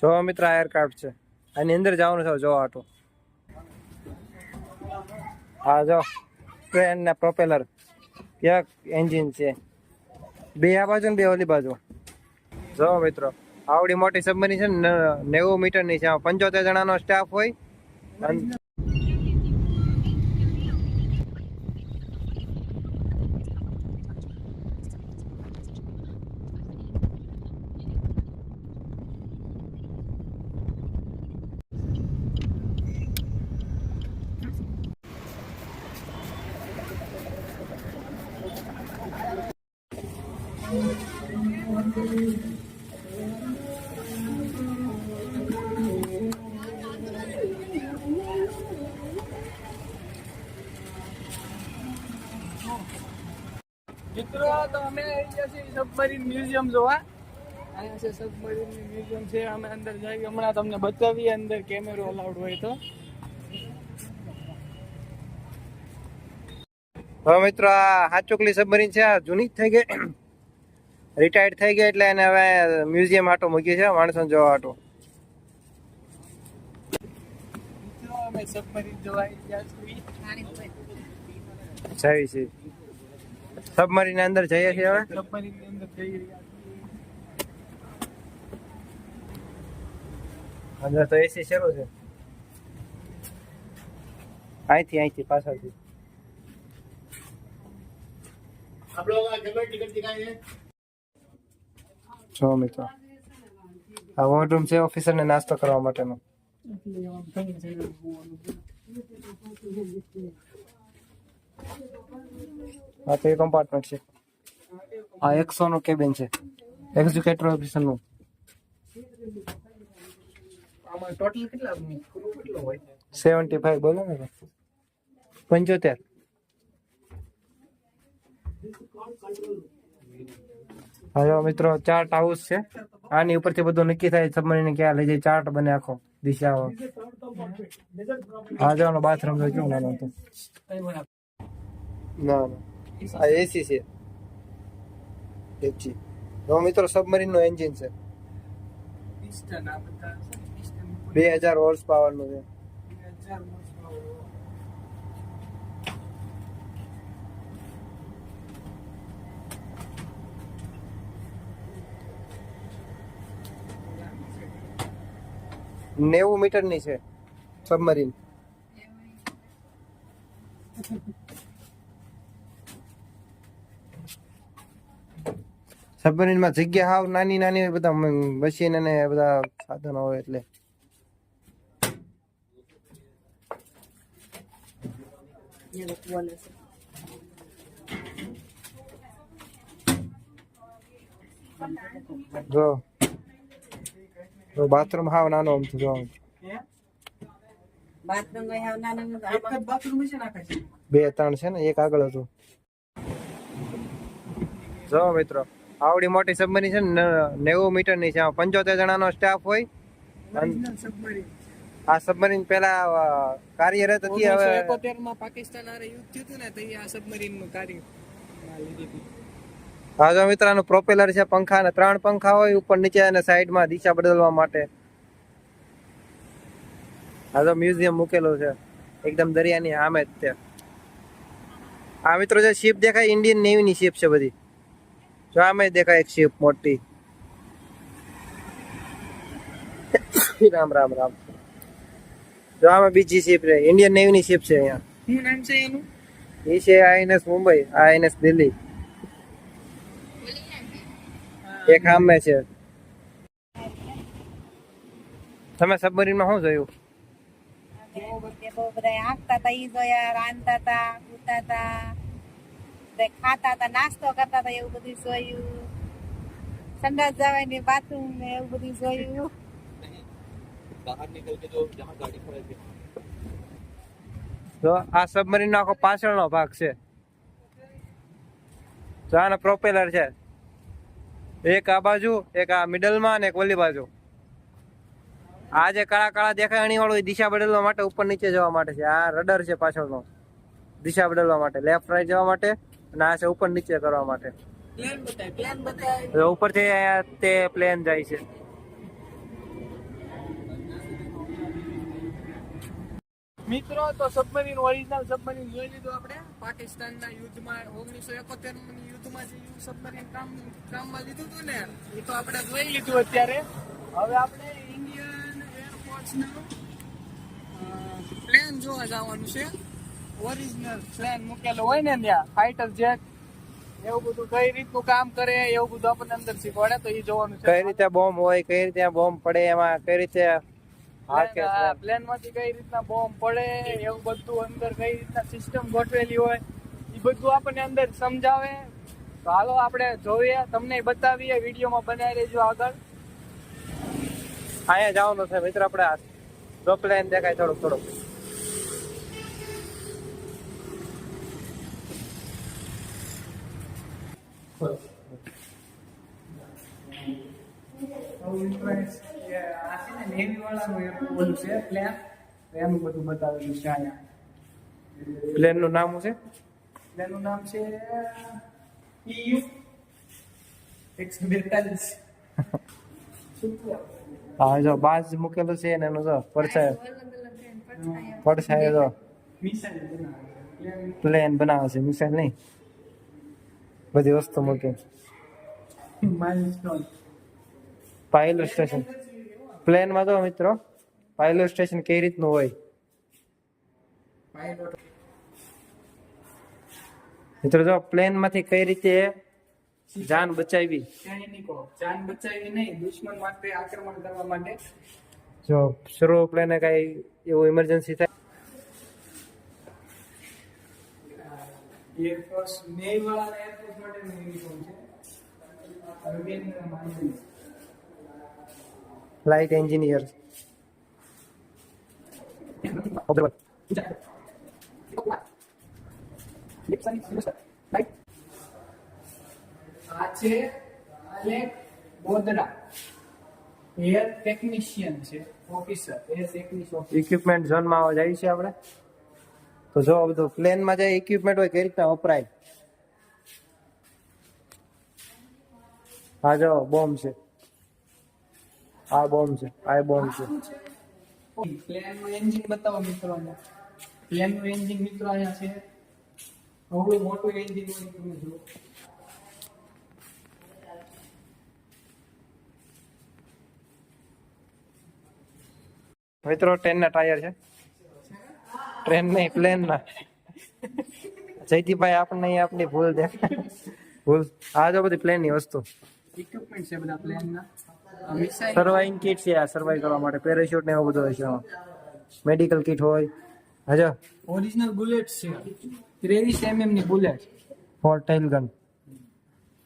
જો મિત્ર, આ એરક્રાફ્ટ છે. આની અંદર જવાનું છે જો આટો. હા, જો. ટ્રેન ને પ્રોપેલર એક એન્જિન છે. બે આ બાજુ ને બે ઓલી બાજુ. જો મિત્રો, આવડી મોટી સબમરી છે ને, નેવું મીટરની છે. પંચોતેર જણાનો સ્ટાફ હોય. મિત્રો તો અમે આવી છીએ સબમરીન મ્યુઝિયમ જોવા અહીંયા છે સબમરીન મ્યુઝિયમ છે અમે અંદર જઈ હમણાં તમને બતાવીએ અંદર કેમેરો અલાઉડ હોય તો હવે મિત્રો, આ હાચોકલી સબમરીન છે, આ જૂની જ થઈ ગઈ. રિટાયર્ડ થઈ ગઈ એટલે એને હવે મ્યુઝિયમ આટો મૂકી છે માણસો જોવા આટો અમે સબમરીન જોવા જઈ છે સબમરીન અંદર જઈએ છીએ હવે? સબમરીનની અંદર જઈ રહ્યા છીએ. અંદર તો એસી શરૂ છે. અહીંથી અહીંથી પાછળથી. જો મિત્રો. આ વોર્ડરૂમ છે ઓફિસર ને નાસ્તો કરવા માટેનો એટલે આમ થઈને જઈને જોવાનું છે. આ તો એ કમ્પાર્ટમેન્ટ છે. આ એકસો નું કેબિન છે. એક્ઝિક્યુટિવ ઓફિસરનું આમાં ટોટલ કેટલા ક્રૂ કેટલો હોય? સેવન્ટી ફાઈવ બોલો ને પંચોતેર. હા મિત્રો ચાર્ટ હાઉસ છે. આની ઉપરથી બધું નક્કી થાય સબમરીને ક્યાં લઈ જાય ચાર્ટ બને આખો દિશાઓ. આ જવાનો બાથરૂમ જો કેવું નાનો હતો? કઈ બરાબર ના ના આ એસી છે એચી જો મિત્રો સબમરીનનું એન્જિન છે પિસ્ટન આ બધા છે ને, પિસ્ટન બે હજાર હોર્સ પાવરનું છે બે હજાર horsepower. નેવું મીટરની છે સબમરીન સબમરીનમાં જગ્યા હાવ નાની નાની હોય બધા મશીન અને બધા સાધનો હોય એટલે. જો. જો બાથરૂમ હાવ નાનો આમ જો. આમ. બે ત્રણ છે ને એક આગળ હતું. જો મિત્રો આવડી મોટી સબમરીન છે ને નેવું મીટરની છે. આમાં પંચોતેર જણાનો સ્ટાફ હોય. આ સબમરીન પેલા કાર્યરત હતી હવે 1971 માં પાકિસ્તાન હારે યુદ્ધ થયું હતું ને તો આ સબમરીનનું કાર્ય લીધી હતી. હા જો મિત્રો પ્રોપેલર છે પંખા ને ત્રણ પંખા હોય ઉપર નીચે અને સાઈડમાં દિશા બદલવા માટે. આ તો મ્યુઝિયમ મૂકેલું છે એકદમ દરિયાની સામે જ તે આ મિત્રો જે શિપ દેખાય ઇન્ડિયન નેવી ની શિપ છે બધી. જો આમાં દેખાય એક શિપ મોટી. રામ રામ રામ. જો આમાં બીજી શિપ છે. ઇન્ડિયન નેવી ની શિપ છે અહીંયા. શું નામ છે એનું? એ છે આઈએનએસ મુંબઈ આઈએનએસ દિલ્હી. એક સામે છે. તમે સબમરીનમાં શું જોયું? બહુ બધા આંકતા હતા ઈ જોયા રાંધતા હતા ઉતા હતા ખાતા હતા નાસ્તો કરતા હતા એવું બધું જોયું. સંડાસ જવાની બાથરૂમ ને એવું બધું જોયું. તો આ સબમરીન નો આખો પાછળનો ભાગ છે. તો આનો પ્રોપેલર છે. એક આ બાજુ એક આ મિડલમાં અને એક ઓલી બાજુ. આ જે કાળા કાળા દેખાય એની વાળું દિશા બદલવા માટે ઉપર નીચે જવા માટે છે. આ રડર છે પાછળનો. દિશા બદલવા માટે. લેફ્ટ રાઈટ જવા માટે. અને છે ઉપર નીચે કરવા માટે. ઉપરથી તે પ્લેન જાય છે. મિત્રો તો સબમરીન ઓરિજિનલ સબમરીન જોઈ લીધું આપણે. પાકિસ્તાનના યુદ્ધમાં ઓગણીસો એકોતેર યુદ્ધમાં જે સબમરીન કામ કામમાં લીધું હતું ને એ તો આપણે જોઈ લીધું અત્યારે. હવે આપણે ઇન્ડિયન એરપોર્ટ્સનું પ્લેન જોવા જવાનું છે. ઓરિજિનલ પ્લેન મૂકેલો હોય ને ત્યાં ફાઇટર જેટ એવું બધું કઈ રીતનું કામ કરે એવું બધું આપણને અંદર શીખવાડે તો એ જોવાનું છે. કઈ રીતે બોમ્બ હોય કઈ રીતે બોમ્બ પડે એમાં કઈ રીતે પ્લેનમાંથી કઈ રીતના બોમ્બ પડે એવું બધું અંદર કઈ રીતના સિસ્ટમ ગોઠવેલી હોય એ બધું આપણને અંદર સમજાવે. તો હાલો આપણે જોઈએ તમને બતાવીએ વિડીયોમાં બનાવી લેજો આગળ. અહીંયા જવાનું છે મિત્ર આપણે પ્લેન દેખાય થોડુંક થોડુંક. આ છે ને નેવી વાળાનું એક ઓલું છે? પ્લેન એનું બધું બતાવેલું છે અહીંયા પ્લેનનું નામ છે પ્લેનનું નામ છે એકસો બેતાલીસ. હા જો બાજ મૂકેલું છે ને એનો જો પડછાય. પડછાય જો. પ્લેન બનાવે છે. મિસાઇલ નહીં. બધી વસ્તુ મૂકી. પાયલો સ્ટેશન પ્લેનમાં તો મિત્રો પાયલો સ્ટેશન કઈ રીતનું હોય? મિત્રો જો પ્લેનમાંથી કઈ રીતે જાન બચાવી? જાન બચાવી નહીં દુશ્મન માટે આક્રમણ કરવા માટે. જો શરૂ પ્લેને કઈ એવું ઇમરજન્સી થાય એરફોર્સ નેવી વાળાના એરફોર્સ માટેનું યુનિફોર્મ છે. હવે માની ફ્લાઇટ એન્જિનિયર આ છે અલેક બોદરા એર ટેકનિશિયન છે ઓફિસર એર ટેકનિશિયન ઇક્વિપમેન્ટ ઝોનમાં જાય છે આપણે. તો જો બધું પ્લેનમાં જે ઇક્વિપમેન્ટ હોય કઈ રીતના વપરાય. હા જો બોમ્બ છે. આ બોમ્બ છે આ બોમ્બ છે. પ્લેનનું એન્જિન બતાવો મિત્રોને પ્લેનનું એન્જિન મિત્રો અહીંયા છે. અવળું મોટું એન્જિન હોય તમે જુઓ. મિત્રો ટેનના ના ટાયર છે. ટ્રેન નહીં પ્લેન ના. જયદીપભાઈ આપણને આપની ભૂલ દે. ભૂલ. આ જો બધી પ્લેનની વસ્તુ. ઇક્વિપમેન્ટ છે બધા પ્લેન ના. સર્વાઈંગ કિટ છે. આ સર્વાઈવ કરવા માટે. પેરાશૂટ ને એવું બધું હોય છે મેડિકલ કિટ હોય. હજો. ઓરિજિનલ બુલેટ છે. ત્રેવીસ એમએમની બુલેટ ફોર ટેલ ગન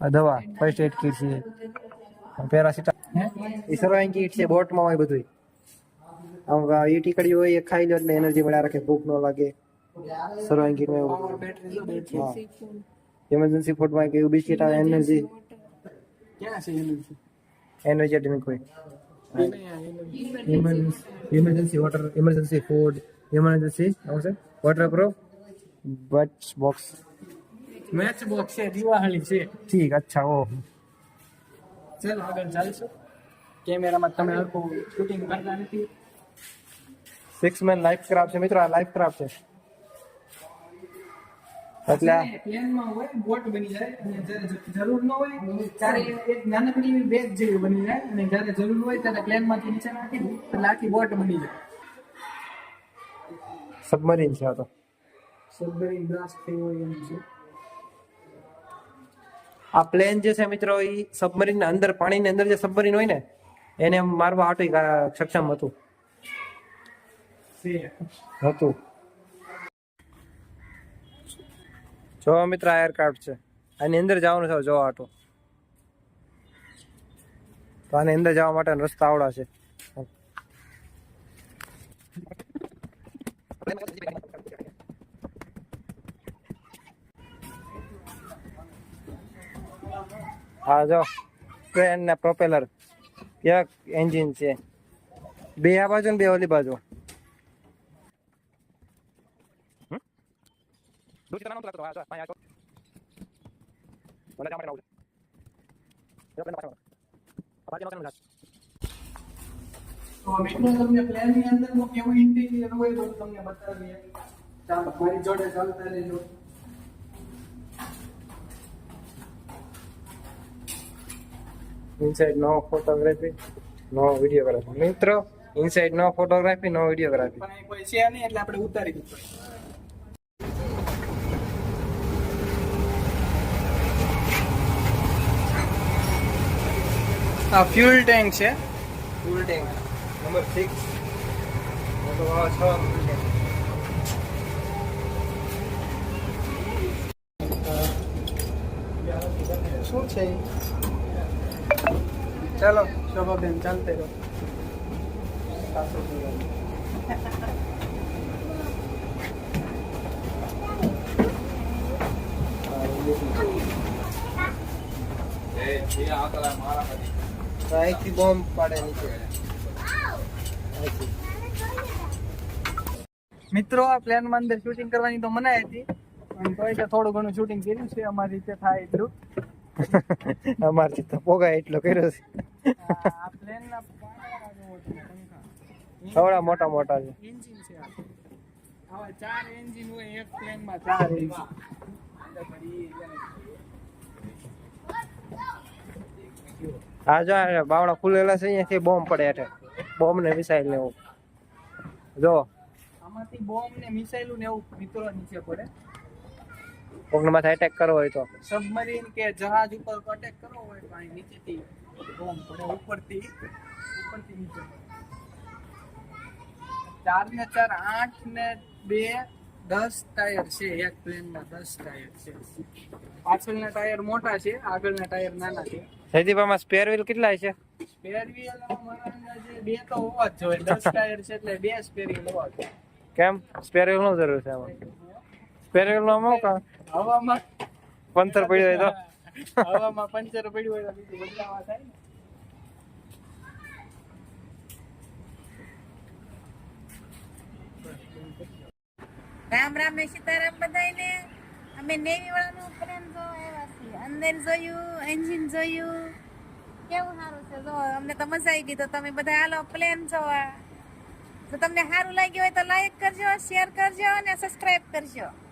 આ દવા. ફર્સ્ટ એડ કિટ છે. પેરાસિટા એ સર્વાઈંગ કિટ છે બોટમાં હોય બધું આમ ઈ ટીકડી હોય એ ખાઈ લો એટલે એનર્જી મળ્યા રાખે ભૂખ ન લાગે સર્વાઈંગ કિટમાં એવું પાવર બેટરી તો બેટરી હા ઇમરજન્સી ફૂડમાં કે એવું બિસ્કિટ આવે એનર્જી ક્યાં છે એનર્જી એનર્જી ડ્રિંક હોય emergency water emergency food emergency શું છે વોટર પ્રૂફ બચ બોક્સ મેચ બોક્સ છે દિવાળી છે ઠીક અચ્છા ઓ ચાલો આગળ ચાલીશું કેમેરામાં તમે હરખું શૂટિંગ કરતા નથી સિક્સ મેન લાઈફ ક્રાફ્ટ છે. મિત્રો આ લાઈફ ક્રાફ્ટ છે. એટલે પ્લેનમાં હોય બોટ બની જાય અને જ્યારે જરૂર ન હોય ત્યારે એક નાનકડી એવી બેગ જેવી બની જાય અને જ્યારે જરૂર હોય ત્યારે પ્લેનમાંથી નીચે નાખી દે એટલે આખી બોટ બની જાય. સબમરીન છે આ તો. સબમરીન બ્લાસ્ટ થઈ હોય એમ છે. આ પ્લેન જે છે મિત્રો એ સબમરીન અંદર પાણીની અંદર જે સબમરીન હોય ને એને મારવા હાટું સક્ષમ હતું. હતું જો મિત્ર, આ એરક્રાફ્ટ છે. આની અંદર જવાનું છે જો આટો. તો આની અંદર જવા માટે રસ્તા આવડા છે. હા, જો. ટ્રેન ને પ્રોપેલર એક એન્જિન છે. બે આ બાજુ ને બે ઓલી બાજુ. તો મિત્રો તમને પ્લેનની અંદરનું કેવું ઇન્ટિરિયર હોય તો હું તમને બતાવીએ ચાલો મારી જોડે ચાલતા રહેજો inside no photography no videography મિત્રો inside no photography no videography પણ એ કોઈ છે નહીં એટલે આપણે ઉતારી દીધું આ ફ્યુલ ટેન્ક છે ફૂલ ટેન્ક નંબર સિક્સ છ શું છે ઈ? ચાલો શોભાબેન ચાલતે રહો અહીંથી બોમ્બ પાડે નીચે. મિત્રો આ પ્લેનમાં અંદર શૂટિંગ કરવાની તો મનાઈ હતી પણ તોય કે થોડું ઘણું શૂટિંગ કર્યું છે. અમારી રીતે થાય એટલું. અમારથી તો પોગાય એટલો કર્યો છે. આ પ્લેન ના પાંદડા જેવો છે, પંખા. થવડા મોટા મોટા છે. એન્જિન છે આ. આવા ચાર એન્જિન હોય એક પ્લેનમાં ચાર એન્જિન આ જો આ બાવડા ફૂલેલા છે અહીંયાથી બોમ્બ પડે એટલે બોમ્બ ને મિસાઈલ ને એવું. જો. આમાંથી બોમ્બ ને મિસાઈલ ને એવું મિત્રો નીચે પડે. કોકના માથે એટેક કરવો હોય તો. સબમરીન કે જહાજ ઉપર અટેક કરવો હોય તો અહીં નીચેથી બોમ્બ પડે ઉપરથી ઉપરથી નીચે. ચાર ને ચાર આઠ ને બે દસ ટાયર છે એક પ્લેનમાં દસ ટાયર છે. પાછળના ટાયર મોટા છે આગળના ટાયર નાના છે. સૈદીપામાં સ્પેર વ્હીલ કેટલા છે? સ્પેર વ્હીલ બે તો હોવા જ જોઈએ. દસ ટાયર છે એટલે બે સ્પેર વ્હીલ હોવા જોઈએ. કેમ? સ્પેર વ્હીલ નો જરૂર છે આમાં. સ્પેર વ્હીલ નો આમાં કા હવામાં પંચર પડ્યું હોય તો? હવામાં પંચર પડ્યું હોય તો બીજું બદલાવા થાય ને. રામ રામ સીતારામ બધાયને. અમે નેવી વાળાનું પ્લેન જો આવ્યા. અંદર જોયું એન્જિન જોયું. કેવું સારું છે? જો, અમને તો મજા આવી ગઈ. તો તમે બધા હાલો પ્લેન જોવા. જો તમને સારું લાગ્યું હોય તો લાઈક કરજો શેર કરજો અને સબસ્ક્રાઇબ કરજો.